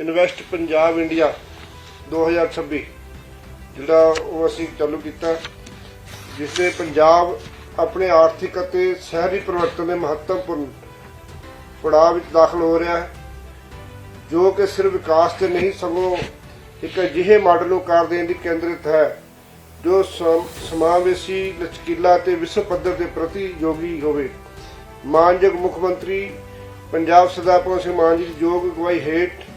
Invest Punjab India 2026 ਜਿਹੜਾ ਉਹ ਅਸੀਂ ਚਾਲੂ ਕੀਤਾ ਜਿਸ ਦੇ ਪੰਜਾਬ ਆਪਣੇ ਆਰਥਿਕ ਅਤੇ ਸ਼ਹਿਰੀ ਪਰਿਵਰਤਨ ਦੇ ਮਹੱਤਵਪੂਰਨ ਪੜਾਅ ਵਿੱਚ ਦਾਖਲ ਹੋ ਰਿਹਾ ਹੈ, ਜੋ ਕਿ ਸਿਰਫ ਵਿਕਾਸ ਤੇ ਨਹੀਂ, ਸਗੋਂ ਇੱਕ ਅਜਿਹੇ ਮਾਡਲ ਨੂੰ ਕਾਰ ਦੇਣ ਦੀ ਕੇਂਦਰਿਤ ਹੈ, ਜੋ ਸਮਾਵੇਸ਼ੀ ਲਚਕੀਲਾ ਤੇ ਵਿਸ਼ਵ ਪੱਧਰ ਦੇ ਪ੍ਰਤੀ ਯੋਗੀ ਹੋਵੇ। ਮਾਨਯੋਗ ਮੁੱਖ ਮੰਤਰੀ, ਪੰਜਾਬ ਸਰਦਾਰ ਭਗਵੰਤ ਸਿੰਘ ਮਾਨ ਜੀ ਦੀ ਯੋਗ ਅਗਵਾਈ ਹੇਠ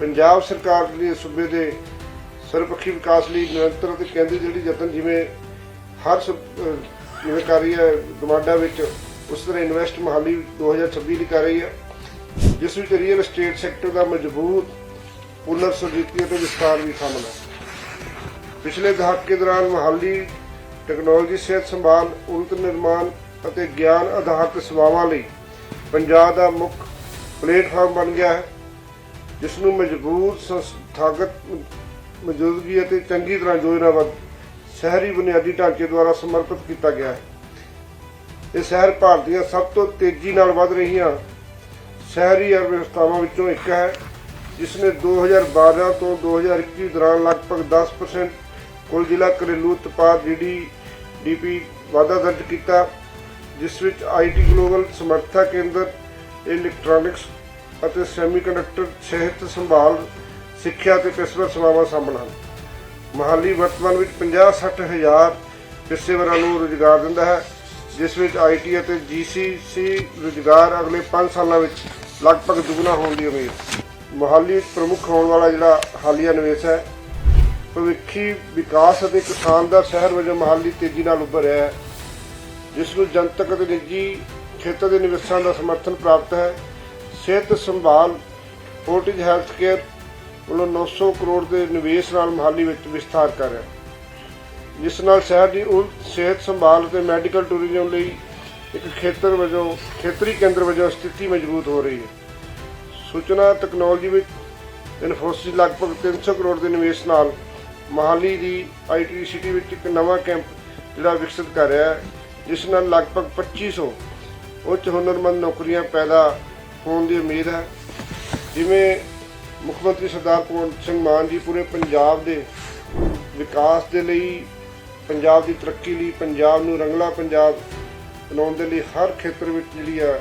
ਪੰਜਾਬ ਸਰਕਾਰ ਦੇ ਸੂਬੇ ਦੇ ਸਰਵਪੱਖੀ ਵਿਕਾਸ ਲਈ ਨਿਰੰਤਰ ਤੇ ਕੇਂਦਰੀ ਜਿਹੜੀ ਯਤਨ ਜਿਵੇਂ ਹਰ ਸੂਬ- ਜਿਵੇਂ ਕਰ ਰਹੀ ਹੈ ਗਮਾਡਾ ਵਿੱਚ, ਉਸ ਤਰ੍ਹਾਂ ਇਨਵੈਸਟ ਮਹਾਲੀ 2026 ਲਈ ਕਰ ਰਹੀ ਹੈ, ਜਿਸ ਵਿੱਚ ਰੀਅਲ estate ਸੈਕਟਰ ਦਾ ਮਜ਼ਬੂਤ, ਪੁਨਰ ਸੁਰਜੀਤੀ ਅਤੇ ਵਿਸਥਾਰ ਵੀ ਸ਼ਾਮਲ ਹੈ। ਪਿਛਲੇ ਦਹਾਕੇ ਦੌਰਾਨ ਮਹਾਲੀ ਟੈਕਨੋਲੋਜੀ ਸਿਹਤ ਸੰਭਾਲ ਉਨਤ ਨਿਰਮਾਣ ਅਤੇ ਗਿਆਨ ਆਧਾਰਿਤ ਸੇਵਾਵਾਂ ਲਈ ਪੰਜਾਬ ਦਾ ਮੁੱਖ ਪਲੇਟਫਾਰਮ ਬਣ ਗਿਆ ਹੈ। ਜਿਸ ਨੂੰ ਮਜ਼ਬੂਤ ਸੰਸਥਾਗਤ ਮੌਜੂਦਗੀ ਅਤੇ ਚੰਗੀ ਤਰ੍ਹਾਂ ਯੋਜਨਾਬੱਧ ਸ਼ਹਿਰੀ ਬੁਨਿਆਦੀ ਢਾਂਚੇ ਦੁਆਰਾ ਸਮਰਪਿਤ ਕੀਤਾ ਗਿਆ ਹੈ। ਇਹ ਸ਼ਹਿਰ ਭਾਰਤ ਦੀਆਂ ਸਭ ਤੋਂ ਤੇਜ਼ੀ ਨਾਲ ਵੱਧ ਰਹੀਆਂ ਸ਼ਹਿਰੀ ਅਰਥ ਵਿਵਸਥਾਵਾਂ ਵਿੱਚੋਂ ਇੱਕ ਹੈ ਜਿਸ ਨੇ 2012 ਤੋਂ 2021 ਦੌਰਾਨ ਲਗਭਗ 10% ਕੁੱਲ ਜ਼ਿਲ੍ਹਾ ਘਰੇਲੂ ਉਤਪਾਦ ਜੀਡੀਪੀ ਵਾਧਾ ਦਰਜ ਕੀਤਾ, ਜਿਸ ਵਿੱਚ ਆਈਟੀ ਗਲੋਬਲ ਸਮਰੱਥਾ ਕੇਂਦਰ ਇਲੈਕਟ੍ਰੋਨਿਕਸ ਅਤੇ ਸੈਮੀਕੰਡਕਟਰ ਸਿਹਤ ਸੰਭਾਲ, ਸਿੱਖਿਆ ਅਤੇ ਪੇਸ਼ੇਵਰ ਸੇਵਾਵਾਂ ਸ਼ਾਮਲ ਹਨ। ਮਹਾਲੀ ਵਰਤਮਾਨ ਵਿੱਚ 50-60 ਹਜ਼ਾਰ ਪੇਸ਼ੇਵਰਾਂ ਨੂੰ ਰੁਜ਼ਗਾਰ ਦਿੰਦਾ ਹੈ, ਜਿਸ ਵਿੱਚ ਆਈਟੀ ਅਤੇ ਜੀਸੀਸੀ ਰੁਜ਼ਗਾਰ ਅਗਲੇ 5 ਸਾਲਾਂ ਵਿੱਚ ਲਗਭਗ ਦੁੱਗਣਾ ਹੋਣ ਦੀ ਉਮੀਦ। ਮਹਾਲੀ ਵਿੱਚ ਪ੍ਰਮੁੱਖ ਹੋਣ ਵਾਲਾ ਜਿਹੜਾ ਹਾਲੀਆ ਨਿਵੇਸ਼ ਹੈ, ਭਵਿੱਖੀ ਵਿਕਾਸ ਅਤੇ ਕਿਸਾਨ ਦਾ ਸ਼ਹਿਰ ਵਜੋਂ ਮਹਾਲੀ ਤੇਜ਼ੀ ਨਾਲ ਉੱਭਰ ਰਿਹਾ ਹੈ, ਜਿਸ ਨੂੰ ਜਨਤਕ ਅਤੇ ਨਿੱਜੀ ਖੇਤਰ ਦੇ ਨਿਵੇਸ਼ਾਂ ਦਾ ਸਮਰਥਨ ਪ੍ਰਾਪਤ ਹੈ। ਸਿਹਤ ਸੰਭਾਲ ਫੋਰਟਿਜ ਹੈਲਥ ਕੇਅਰ ਵੱਲੋਂ 900 ਕਰੋੜ ਦੇ ਨਿਵੇਸ਼ ਨਾਲ ਮਹਾਲੀ ਵਿੱਚ ਵਿਸਥਾਰ ਕਰ ਰਿਹਾ ਜਿਸ ਨਾਲ ਸ਼ਹਿਰ ਦੀ ਉਲਟ ਸਿਹਤ ਸੰਭਾਲ ਅਤੇ ਮੈਡੀਕਲ ਟੂਰਿਜ਼ਮ ਲਈ ਇੱਕ ਖੇਤਰ ਵਜੋਂ, ਖੇਤਰੀ ਕੇਂਦਰ ਵਜੋਂ ਸਥਿਤੀ ਮਜ਼ਬੂਤ ਹੋ ਰਹੀ ਹੈ। ਸੂਚਨਾ ਤਕਨਾਲੋਜੀ ਵਿੱਚ ਇਨਫੋਸਿਸ ਲਗਭਗ 300 ਕਰੋੜ ਦੇ ਨਿਵੇਸ਼ ਨਾਲ ਮਹਾਲੀ ਦੀ ਆਈਟੀ ਸਿਟੀ ਵਿੱਚ ਇੱਕ ਨਵਾਂ ਕੈਂਪ ਜਿਹੜਾ ਵਿਕਸਿਤ ਕਰ ਰਿਹਾ ਹੈ, ਜਿਸ ਨਾਲ ਲਗਭਗ 2500 ਉੱਚ ਹੁਨਰਮੰਦ ਨੌਕਰੀਆਂ ਪੈਦਾ ਹੋਣ ਦੀ ਉਮੀਦ ਹੈ। ਜਿਵੇਂ ਮੁੱਖ ਮੰਤਰੀ ਸਰਦਾਰ ਭਗਵੰਤ ਸਿੰਘ ਮਾਨ ਜੀ ਪੂਰੇ ਪੰਜਾਬ ਦੇ ਵਿਕਾਸ ਦੇ ਲਈ, ਪੰਜਾਬ ਦੀ ਤਰੱਕੀ ਲਈ, ਪੰਜਾਬ ਨੂੰ ਰੰਗਲਾ ਪੰਜਾਬ ਬਣਾਉਣ ਦੇ ਲਈ ਹਰ ਖੇਤਰ ਵਿੱਚ ਜਿਹੜੀ ਆ,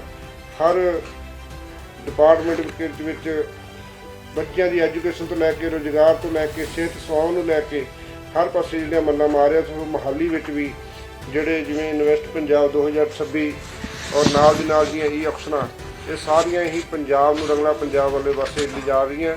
ਹਰ ਡਿਪਾਰਟਮੈਂਟ ਵਿੱਚ ਵਿੱਚ ਬੱਚਿਆਂ ਦੀ ਐਜੂਕੇਸ਼ਨ ਤੋਂ ਲੈ ਕੇ, ਰੋਜ਼ਗਾਰ ਤੋਂ ਲੈ ਕੇ, ਸਿਹਤ ਸੇਵਾਵਾਂ ਨੂੰ ਲੈ ਕੇ ਹਰ ਪਾਸੇ ਜਿਹੜੀਆਂ ਮੰਨਾਂ ਮਾਰਿਆ ਸੋ ਮਹਾਲੀ ਵਿੱਚ ਵੀ ਜਿਹੜੇ ਜਿਵੇਂ ਇਨਵੈਸਟ ਪੰਜਾਬ 2026 ਔਰ ਨਾਲ ਦੀ ਨਾਲ ਦੀਆਂ ਈ ਆਪਸ਼ਨਾਂ ਇਹ ਸਾਰੀਆਂ ਹੀ ਪੰਜਾਬ ਨੂੰ ਰੰਗਲਾ ਪੰਜਾਬ ਵਾਲੇ ਪਾਸੇ ਲਈ ਜਾ ਰਹੀਆਂ।